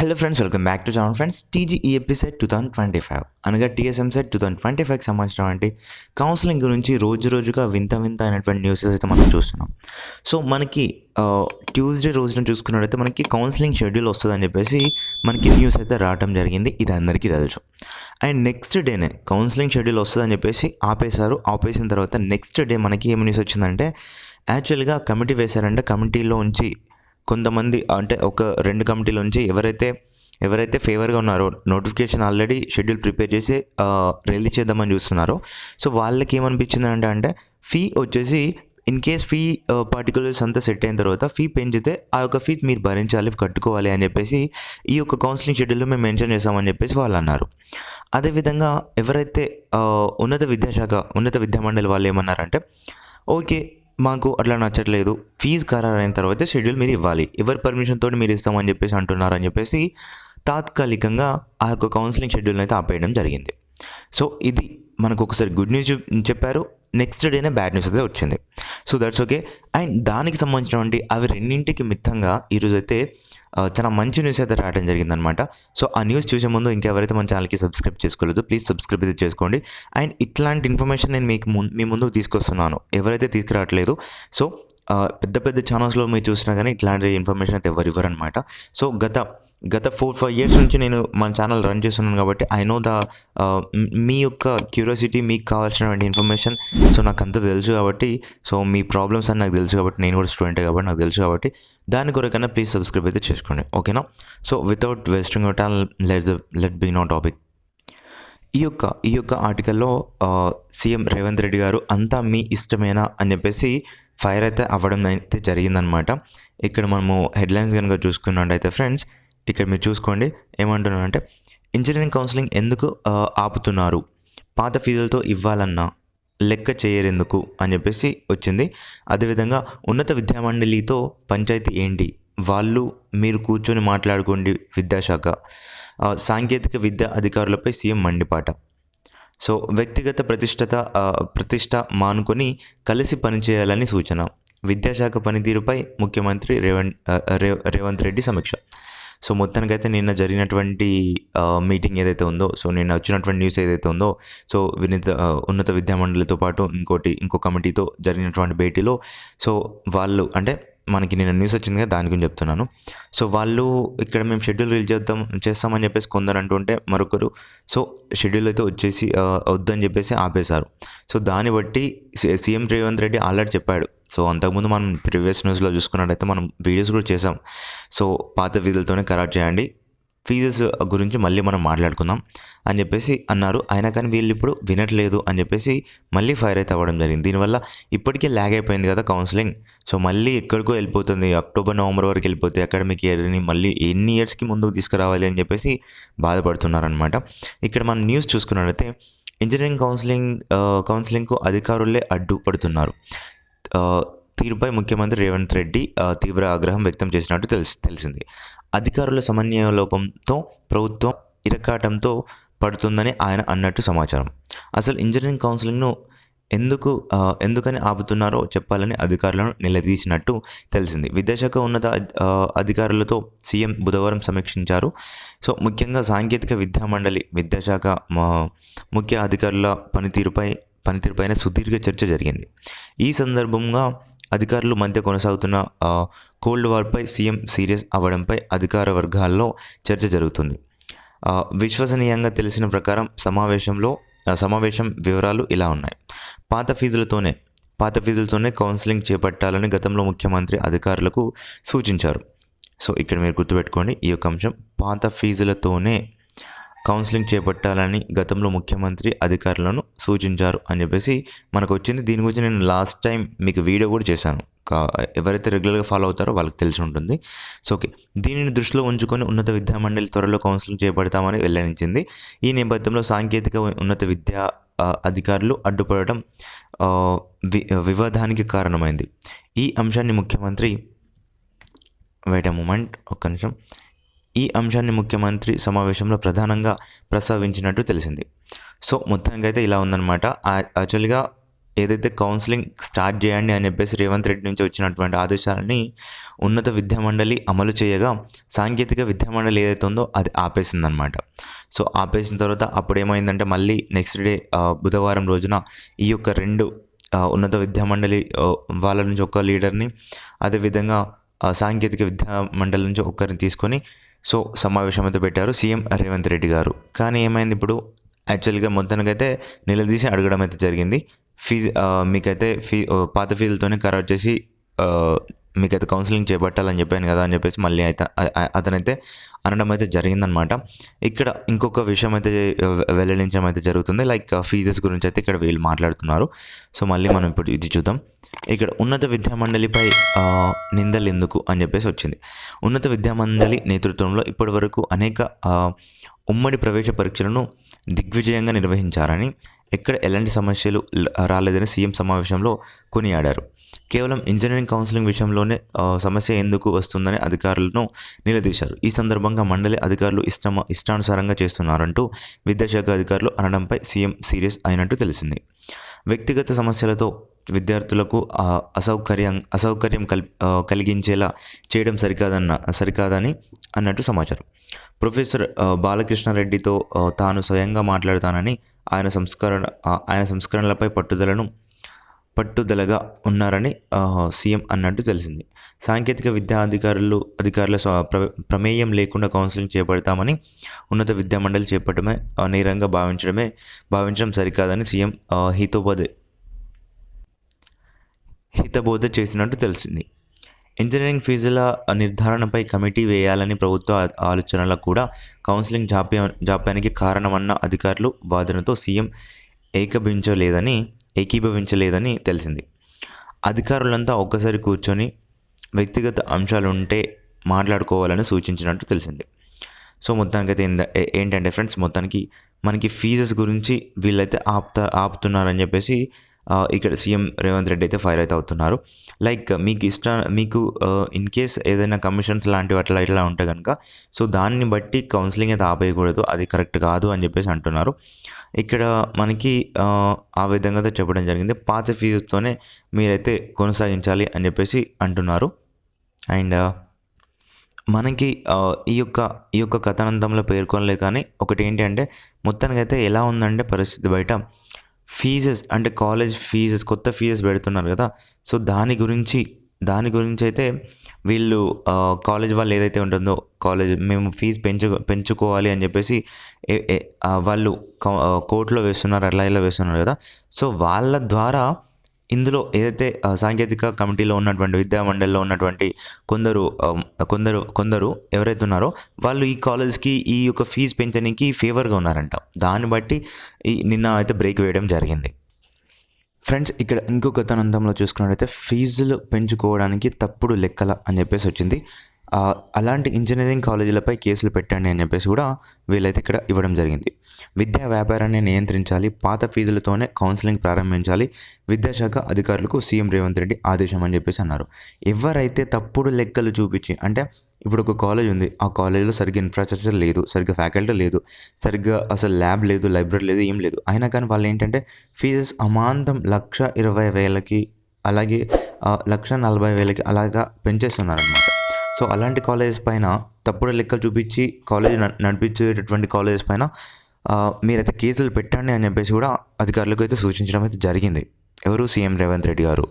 Hello friends welcome back to channel friends TGE CET two thousand twenty five అనగా TSM CET two thousand twenty ఫైవ్కి సంబంధించినటువంటి counselling గురించి రోజు రోజుగా వింత వింత అయినటువంటి న్యూసెస్ అయితే మనం చూస్తున్నాం. సో మనకి ట్యూస్డే రోజున చూసుకున్నట్టయితే మనకి కౌన్సిలింగ్ షెడ్యూల్ వస్తుందని చెప్పేసి మనకి న్యూస్ అయితే రావడం జరిగింది. ఇది అందరికీ తెలుసు. అండ్ నెక్స్ట్ డేనే కౌన్సిలింగ్ షెడ్యూల్ వస్తుందని చెప్పేసి ఆపేశారు. ఆపేసిన తర్వాత నెక్స్ట్ డే మనకి ఏం న్యూస్ వచ్చిందంటే యాక్చువల్గా కమిటీ వేశారంటే. కమిటీలో ఉంచి కొంతమంది అంటే ఒక రెండు కమిటీల నుంచి ఎవరైతే ఎవరైతే ఫేవర్గా ఉన్నారో నోటిఫికేషన్ ఆల్రెడీ షెడ్యూల్ ప్రిపేర్ చేసి రిలీజ్ చేద్దామని చూస్తున్నారో సో వాళ్ళకి ఏమనిపించింది అంటే అంటే ఫీ వచ్చేసి ఇన్ కేస్ ఫీ పార్టికులర్స్ అంతా సెట్ అయిన తర్వాత ఫీ పెంచితే ఆ యొక్క ఫీ మీరు భరించాలి కట్టుకోవాలి అని చెప్పేసి ఈ యొక్క కౌన్సిలింగ్ షెడ్యూల్లో మేము మెన్షన్ చేస్తామని చెప్పేసి వాళ్ళు అన్నారు. అదేవిధంగా ఎవరైతే ఉన్నత విద్యాశాఖ ఉన్నత విద్యామండలి వాళ్ళు ఏమన్నారంటే ఓకే మాకు అట్లా నచ్చట్లేదు. ఫీజు ఖరారైన తర్వాత షెడ్యూల్ మీరు ఇవ్వాలి. ఎవరి పర్మిషన్ తోటి మీరు ఇస్తామని చెప్పేసి అంటున్నారని చెప్పేసి తాత్కాలికంగా ఆ యొక్క కౌన్సిలింగ్ షెడ్యూల్ని అయితే ఆపేయడం జరిగింది. సో ఇది మనకు ఒకసారి గుడ్ న్యూస్ చెప్పారు. నెక్స్ట్ డేనే బ్యాడ్ న్యూస్ అయితే వచ్చింది. సో దట్స్ ఓకే అండ్ దానికి సంబంధించినటువంటి అవి రెండింటికి మిత్తంగా ఈరోజైతే అయితే చాలా మంచి న్యూస్ అయితే రావడం జరిగిందనమాట సో ఆ న్యూస్ చూసే ముందు ఇంకెవరైతే మన ఛానల్కి సబ్స్క్రైబ్ చేసుకోలేదు ప్లీజ్ సబ్స్క్రైబ్ అయితే చేసుకోండి. అండ్ ఇట్లాంటి ఇన్ఫర్మేషన్ నేను మీకు మీ ముందు తీసుకొస్తున్నాను. ఎవరైతే తీసుకురావట్లేదు సో పెద్ద పెద్ద ఛానల్స్లో మీరు చూసినా కానీ ఇట్లాంటి ఇన్ఫర్మేషన్ అయితే ఎవరు ఇవ్వరు అనమాట సో గత గత ఫోర్ ఫైవ్ ఇయర్స్ నుంచి నేను మన ఛానల్ రన్ చేస్తున్నాను కాబట్టి ఐ నో ద మీ యొక్క క్యూరియాసిటీ మీకు కావాల్సినటువంటి ఇన్ఫర్మేషన్. సో నాకు అంత తెలుసు కాబట్టి సో మీ ప్రాబ్లమ్స్ అని నాకు తెలుసు కాబట్టి నేను కూడా స్టూడెంటే కాబట్టి నాకు తెలుసు కాబట్టి దాని కొరకైనా ప్లీజ్ సబ్స్క్రైబ్ అయితే చేసుకోండి. ఓకేనా? So without wasting time let let be no topic ఈ యొక్క ఈ యొక్క ఆర్టికల్లో uh, సీఎం రేవంత్ రెడ్డి గారు అంతా మీ ఇష్టమేనా అని చెప్పేసి ఫైర్ అయితే అవ్వడం అయితే జరిగిందనమాట. ఇక్కడ మనము హెడ్లైన్స్ కనుక చూసుకున్నట్టయితే ఫ్రెండ్స్ ఇక్కడ మీరు చూసుకోండి ఏమంటున్నారంటే ఇంజనీరింగ్ కౌన్సిలింగ్ ఎందుకు ఆపుతున్నారు? పాత ఫీజులతో ఇవ్వాలన్నా లెక్క చేయరెందుకు? అని చెప్పేసి వచ్చింది. అదేవిధంగా ఉన్నత విద్యామండలితో పంచాయతీ ఏంటి? వాళ్ళు మీరు కూర్చొని మాట్లాడుకోండి విద్యాశాఖ. సాంకేతిక విద్యా అధికారులపై సీఎం మండిపాట. సో వ్యక్తిగత ప్రతిష్టత ప్రతిష్ట మానుకొని కలిసి పనిచేయాలని సూచన. విద్యాశాఖ పనితీరుపై ముఖ్యమంత్రి రేవంత్ రేవంత్ రెడ్డి సమీక్ష. సో మొత్తానికైతే నిన్న జరిగినటువంటి మీటింగ్ ఏదైతే ఉందో సో నిన్న వచ్చినటువంటి న్యూస్ ఏదైతే ఉందో సో వినీత ఉన్నత విద్యామండలితో పాటు ఇంకోటి ఇంకో కమిటీతో జరిగినటువంటి భేటీలో సో వాళ్ళు అంటే మనకి నిన్న న్యూస్ వచ్చింది కదా దాని గురించి చెప్తున్నాను. సో వాళ్ళు ఇక్కడ మేము షెడ్యూల్ రిలీజ్ చేద్దాం చేస్తామని చెప్పేసి కొందరు అంటుంటే మరొకరు సో షెడ్యూల్ అయితే వచ్చేసి వద్దని చెప్పేసి ఆపేశారు. సో దాన్ని బట్టి సి- సీఎం రేవంత్ రెడ్డి ఆల్రెడీ చెప్పాడు. సో అంతకుముందు మనం ప్రీవియస్ న్యూస్లో చూసుకున్నట్టయితే మనం వీడియోస్ కూడా చేసాం సో పాత ఫీజులతోనే కరాట్ చేయండి. ఫీజెస్ గురించి మళ్ళీ మనం మాట్లాడుకుందాం అని చెప్పేసి అన్నారు. అయినా కానీ వీళ్ళు ఇప్పుడు వినట్లేదు అని చెప్పేసి మళ్ళీ ఫైర్ అయితే అవ్వడం జరిగింది. దీనివల్ల ఇప్పటికే ల్యాగ్ అయిపోయింది కదా కౌన్సిలింగ్. సో మళ్ళీ ఎక్కడికో వెళ్ళిపోతుంది. అక్టోబర్ నవంబర్ వరకు వెళ్ళిపోతే అకాడమిక్ ఇయర్ని మళ్ళీ ఎన్ని ఇయర్స్కి ముందుకు తీసుకురావాలి అని చెప్పేసి బాధపడుతున్నారనమాట ఇక్కడ మనం న్యూస్ చూసుకున్నట్లయితే ఇంజనీరింగ్ కౌన్సిలింగ్ కౌన్సిలింగ్కు అధికారులే అడ్డుపడుతున్నారు. తీరుపై ముఖ్యమంత్రి రేవంత్ రెడ్డి తీవ్ర ఆగ్రహం వ్యక్తం చేసినట్టు తెలిసి తెలిసింది. అధికారుల సమన్వయ లోపంతో ప్రభుత్వం ఇరకాటంతో పడుతుందని ఆయన అన్నట్టు సమాచారం. అసలు ఇంజనీరింగ్ కౌన్సిలింగ్ను ఎందుకు ఎందుకని ఆపుతున్నారో చెప్పాలని అధికారులను నిలదీసినట్టు తెలిసింది. విద్యాశాఖ ఉన్నత అధికారులతో సీఎం బుధవారం సమీక్షించారు. సో ముఖ్యంగా సాంకేతిక విద్యా మండలి విద్యాశాఖ ముఖ్య అధికారుల పనితీరుపై పనితీరుపైన సుదీర్ఘ చర్చ జరిగింది. ఈ సందర్భంగా అధికారుల మధ్య కొనసాగుతున్న కోల్డ్ వార్పై సీఎం సీరియస్ అవ్వడంపై అధికార వర్గాల్లో చర్చ జరుగుతుంది. విశ్వసనీయంగా తెలిసిన ప్రకారం సమావేశంలో సమావేశం వివరాలు ఇలా ఉన్నాయి. పాత ఫీజులతోనే పాత ఫీజులతోనే కౌన్సిలింగ్ చేపట్టాలని గతంలో ముఖ్యమంత్రి అధికారులకు సూచించారు. సో ఇక్కడ మీరు గుర్తుపెట్టుకోండి ఈ యొక్క అంశం పాత ఫీజులతోనే కౌన్సిలింగ్ చేపట్టాలని గతంలో ముఖ్యమంత్రి అధికారులను సూచించారు అని చెప్పేసి మనకు వచ్చింది. దీని గురించి నేను లాస్ట్ టైం మీకు వీడియో కూడా చేశాను. కా- ఎవరైతే రెగ్యులర్గా ఫాలో అవుతారో వాళ్ళకి తెలిసి ఉంటుంది. సో ఓకే దీనిని దృష్టిలో ఉంచుకొని ఉన్నత విద్యామండలి త్వరలో కౌన్సిలింగ్ చేపడతామని వెల్లడించింది. ఈ నేపథ్యంలో సాంకేతిక ఉన్నత విద్యా అధికారులు అడ్డుపడటం వి వివాదానికి కారణమైంది. ఈ అంశాన్ని ముఖ్యమంత్రి వెయిట్ ఎ మూమెంట్ ఒక్క నిమిషం. ఈ అంశాన్ని ముఖ్యమంత్రి సమావేశంలో ప్రధానంగా ప్రస్తావించినట్టు తెలిసింది. సో మొత్తానికి అయితే ఇలా ఉందన్నమాట. యాక్చువల్గా ఏదైతే కౌన్సిలింగ్ స్టార్ట్ చేయండి అని చెప్పేసి రేవంత్ రెడ్డి నుంచి వచ్చినటువంటి ఆదేశాలని ఉన్నత విద్యామండలి అమలు చేయగా సాంకేతిక విద్యామండలి ఏదైతే ఉందో అది ఆపేసిందనమాట సో ఆపేసిన తర్వాత అప్పుడు ఏమైందంటే మళ్ళీ నెక్స్ట్ డే బుధవారం రోజున ఈ యొక్క రెండు ఉన్నత విద్యామండలి వాళ్ళ నుంచి ఒక లీడర్ని అదేవిధంగా సాంకేతిక విద్యా మండలి నుంచి ఒక్కరిని తీసుకొని సో సమావేశం అయితే పెట్టారు సీఎం రేవంత్ రెడ్డి గారు. కానీ ఏమైంది ఇప్పుడు? యాక్చువల్గా మొత్తానికైతే నిలదీసి అడగడం అయితే జరిగింది. ఫీజు మీకైతే ఫీ పాత ఫీజులతోనే ఖరారు చేసి మీకైతే కౌన్సిలింగ్ చేపట్టాలని చెప్పాను కదా అని చెప్పేసి మళ్ళీ అయితే అతనైతే అనడం అయితే జరిగిందనమాట. ఇక్కడ ఇంకొక విషయం అయితే వెల్లడించడం అయితే జరుగుతుంది. లైక్ ఫీజెస్ గురించి అయితే ఇక్కడ వీళ్ళు మాట్లాడుతున్నారు. సో మళ్ళీ మనం ఇప్పుడు ఇది చూద్దాం. ఇక్కడ ఉన్నత విద్యామండలిపై నిందలు ఎందుకు అని చెప్పేసి వచ్చింది. ఉన్నత విద్యామండలి నేతృత్వంలో ఇప్పటివరకు అనేక ఉమ్మడి ప్రవేశ పరీక్షలను దిగ్విజయంగా నిర్వహించారని ఎక్కడ ఎలాంటి సమస్యలు రాలేదని సీఎం సమావేశంలో కొనియాడారు. కేవలం ఇంజనీరింగ్ కౌన్సిలింగ్ విషయంలోనే సమస్య ఎందుకు వస్తుందని అధికారులను నిలదీశారు. ఈ సందర్భంగా మండలి అధికారులు ఇష్టమ ఇష్టానుసారంగా చేస్తున్నారంటూ విద్యాశాఖ అధికారులు అనడంపై సీఎం సీరియస్ అయినట్టు తెలిసింది. వ్యక్తిగత సమస్యలతో విద్యార్థులకు అసౌకర్యం అసౌకర్యం కల్ కలిగించేలా చేయడం సరికాదన్న సరికాదని అన్నట్టు సమాచారం. ప్రొఫెసర్ బాలకృష్ణారెడ్డితో తాను స్వయంగా మాట్లాడతానని ఆయన సంస్కరణ ఆయన సంస్కరణలపై పట్టుదలను పట్టుదలగా ఉన్నారని సీఎం అన్నట్టు తెలిసింది. సాంకేతిక విద్యా అధికారులు అధికారుల ప్రమేయం లేకుండా కౌన్సిలింగ్ చేపడతామని ఉన్నత విద్యామండలి చేపట్టడమే నేరంగా భావించడమే భావించడం సరికాదని సీఎం హితోపదే హితబోధ చేసినట్టు తెలిసింది. ఇంజనీరింగ్ ఫీజుల నిర్ధారణపై కమిటీ వేయాలని ప్రభుత్వ ఆ- ఆలోచనల కూడా కౌన్సిలింగ్ జాప్యం జాప్యానికి కారణమన్న అధికారులు వాదనతో సీఎం ఏకభించలేదని ఏకీభవించలేదని తెలిసింది. అధికారులంతా ఒక్కసారి కూర్చొని వ్యక్తిగత అంశాలుంటే మాట్లాడుకోవాలని సూచించినట్టు తెలిసింది. సో మొత్తానికైతే ఏంద- ఏంటంటే ఫ్రెండ్స్ మొత్తానికి మనకి ఫీజెస్ గురించి వీళ్ళైతే ఆపుతా ఆపుతున్నారని చెప్పేసి ఇక్కడ సీఎం రేవంత్ రెడ్డి అయితే ఫైర్ అయితే అవుతున్నారు. లైక్ మీకు ఇష్ట మీకు ఇన్ కేస్ ఏదైనా కమిషన్స్ లాంటివి అట్లా ఇట్లా ఉంటే కనుక సో దాన్ని బట్టి కౌన్సిలింగ్ అయితే ఆపేయకూడదు. అది కరెక్ట్ కాదు అని చెప్పేసి అంటున్నారు. ఇక్కడ మనకి ఆ, విధంగా అయితే చెప్పడం జరిగింది. పాత ఫీజుతోనే మీరైతే కొనసాగించాలి అని చెప్పేసి అంటున్నారు. అండ్ మనకి ఈ యొక్క ఈ యొక్క కథనంతంలో పేర్కొనలే కానీ ఒకటి ఏంటి అంటే మొత్తానికైతే ఎలా ఉందంటే పరిస్థితి బయట. ఫీజెస్ అంటే కాలేజ్ ఫీజెస్ కొత్త ఫీజెస్ పెడుతున్నారు కదా. సో దాని గురించి దాని గురించి అయితే వీళ్ళు కాలేజ్ వాళ్ళు ఏదైతే ఉంటుందో కాలేజ్ మేము ఫీజు పెంచు పెంచుకోవాలి అని చెప్పేసి ఏ- వాళ్ళు కోర్టులో వేస్తున్నారు అట్లా ఇలా వేస్తున్నారు కదా. సో వాళ్ళ ద్వారా ఇందులో ఏదైతే సాంకేతిక కమిటీలో ఉన్నటువంటి విద్యా మండలిలో ఉన్నటువంటి కొందరు కొందరు కొందరు ఎవరైతే ఉన్నారో వాళ్ళు ఈ కాలేజ్కి ఈ యొక్క ఫీజు పెంచడానికి ఫేవర్గా ఉన్నారంట. దాన్ని బట్టి ఈ నిన్న అయితే బ్రేక్ వేయడం జరిగింది. ఫ్రెండ్స్ ఇక్కడ ఇంకొక తనంతంలో చూసుకున్నట్టయితే ఫీజులు పెంచుకోవడానికి తప్పుడు లెక్కల అని చెప్పేసి వచ్చింది. అలాంటి ఇంజనీరింగ్ కాలేజీలపై కేసులు పెట్టండి అని చెప్పేసి కూడా వీళ్ళైతే ఇక్కడ ఇవ్వడం జరిగింది. విద్యా వ్యాపారాన్ని నియంత్రించాలి పాత ఫీజులతోనే కౌన్సిలింగ్ ప్రారంభించాలి విద్యాశాఖ అధికారులకు సీఎం రేవంత్ రెడ్డి ఆదేశం అని చెప్పేసి అన్నారు. ఎవరైతే తప్పుడు లెక్కలు చూపించి అంటే ఇప్పుడు ఒక కాలేజ్ ఉంది ఆ కాలేజీలో సరిగ్గా ఇన్ఫ్రాస్ట్రక్చర్ లేదు సరిగ్గా ఫ్యాకల్టీ లేదు సరిగ్గా అసలు ల్యాబ్ లేదు లైబ్రరీ లేదు ఏం లేదు. అయినా కానీ వాళ్ళు ఏంటంటే ఫీజెస్ అమాంతం లక్ష ఇరవై వేలకి అలాగే లక్ష నలభై వేలకి అలాగా పెంచేస్తున్నారనమాట సో అలాంటి కాలేజెస్ పైన తప్పుడు లెక్కలు చూపించి కాలేజ్ నడిపించేటటువంటి కాలేజెస్ పైన మీరైతే కేసులు పెట్టండి అని చెప్పేసి కూడా అధికారులకు అయితే సూచించడం అయితే జరిగింది. ఎవరు? సీఎం రేవంత్ రెడ్డి గారు.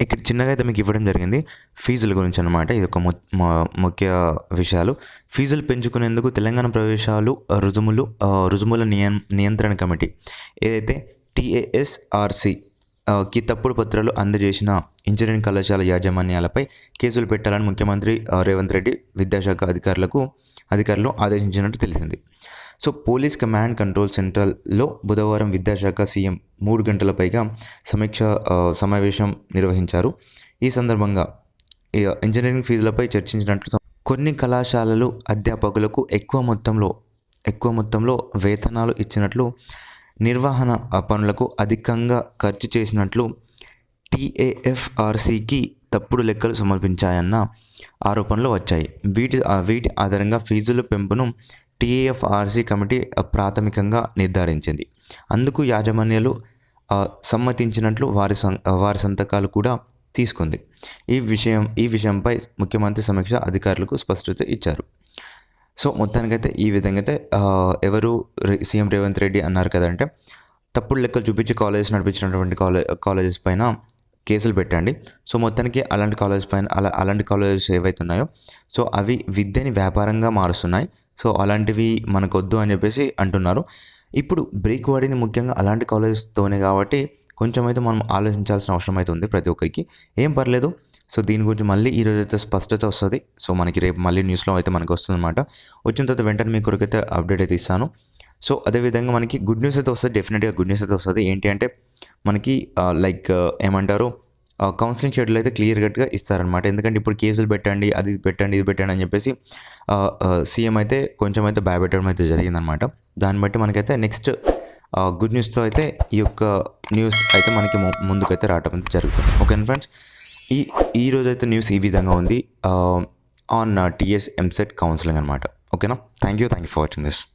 ఇక్కడ చిన్నగా అయితే మీకు ఇవ్వడం జరిగింది. ఫీజుల గురించి అనమాట ఇది ఒక ము- ముఖ్య విషయాలు. ఫీజులు పెంచుకునేందుకు తెలంగాణ ప్రవేశాలు రుజుములు రుజుముల నియం నియంత్రణ కమిటీ ఏదైతే టీఏఎస్ఆర్సి కి తప్పుడు పత్రాలు అందజేసిన ఇంజనీరింగ్ కళాశాల యాజమాన్యాలపై కేసులు పెట్టాలని ముఖ్యమంత్రి రేవంత్ రెడ్డి విద్యాశాఖ అధికారులకు అధికారులు ఆదేశించినట్టు తెలిసింది. సో పోలీస్ కమాండ్ కంట్రోల్ సెంట్రల్లో బుధవారం విద్యాశాఖ సీఎం మూడు గంటల పైగా సమీక్ష సమావేశం నిర్వహించారు. ఈ సందర్భంగా ఇంజనీరింగ్ ఫీజులపై చర్చించినట్లు కొన్ని కళాశాలలు అధ్యాపకులకు ఎక్కువ మొత్తంలో ఎక్కువ మొత్తంలో వేతనాలు ఇచ్చినట్లు నిర్వహణ పనులకు అధికంగా ఖర్చు చేసినట్లు టీఏఎఫ్ఆర్సీకి తప్పుడు లెక్కలు సమర్పించాయన్న ఆరోపణలు వచ్చాయి. వీటి వీటి ఆధారంగా ఫీజుల పెంపును టీఏఎఫ్ఆర్సీ కమిటీ ప్రాథమికంగా నిర్ధారించింది. అందుకు యాజమాన్యాలు సమ్మతించినట్లు వారి సం వారి సంతకాలు కూడా తీసుకుంది. ఈ విషయం ఈ విషయంపై ముఖ్యమంత్రి సమీక్ష అధికారులకు స్పష్టత ఇచ్చారు. సో మొత్తానికైతే ఈ విధంగా అయితే ఎవరు రే- సీఎం రేవంత్ రెడ్డి అన్నారు కదంటే తప్పుడు లెక్కలు చూపించి కాలేజెస్ నడిపించినటువంటి కాలే కాలేజెస్ పైన కేసులు పెట్టండి. సో మొత్తానికి అలాంటి కాలేజెస్ పైన అలా అలాంటి కాలేజెస్ ఏవైతే ఉన్నాయో సో అవి విద్యని వ్యాపారంగా మారుస్తున్నాయి. సో అలాంటివి మనకొద్దు అని చెప్పేసి అంటున్నారు. ఇప్పుడు బ్రేక్ పడింది ముఖ్యంగా అలాంటి కాలేజెస్తోనే కాబట్టి కొంచెం అయితే మనం ఆలోచించాల్సిన అవసరం అయితే ఉంది ప్రతి ఒక్కరికి. ఏం పర్లేదు సో దీని గురించి మళ్ళీ ఈరోజు అయితే స్పష్టత వస్తుంది. సో మనకి రేపు మళ్ళీ న్యూస్లో అయితే మనకు వస్తుందన్నమాట. వచ్చిన తర్వాత వెంటనే మీ కొరకైతే అప్డేట్ అయితే ఇస్తాను. సో అదేవిధంగా మనకి గుడ్ న్యూస్ అయితే వస్తుంది డెఫినెట్గా గుడ్ న్యూస్ అయితే వస్తుంది. ఏంటి అంటే మనకి లైక్ ఏమంటారు కౌన్సిలింగ్ షెడ్యూల్ అయితే క్లియర్ కట్గా ఇస్తారనమాట ఎందుకంటే ఇప్పుడు కేసులు పెట్టండి అది పెట్టండి ఇది పెట్టండి అని చెప్పేసి సీఎం అయితే కొంచెం అయితే భయపెట్టడం అయితే జరిగిందనమాట దాన్ని బట్టి మనకైతే నెక్స్ట్ గుడ్ న్యూస్తో అయితే ఈ యొక్క న్యూస్ అయితే మనకి ము- ముందుకైతే రావడం అయితే జరుగుతుంది. ఓకే ఫ్రెండ్స్ ఈ ఈ అయితే న్యూస్ ఈ విధంగా ఉంది. ఆన్ టీఎస్ ఎంసెట్ కౌన్సిలింగ్ అనమాట ఓకేనా thank you thank you for watching this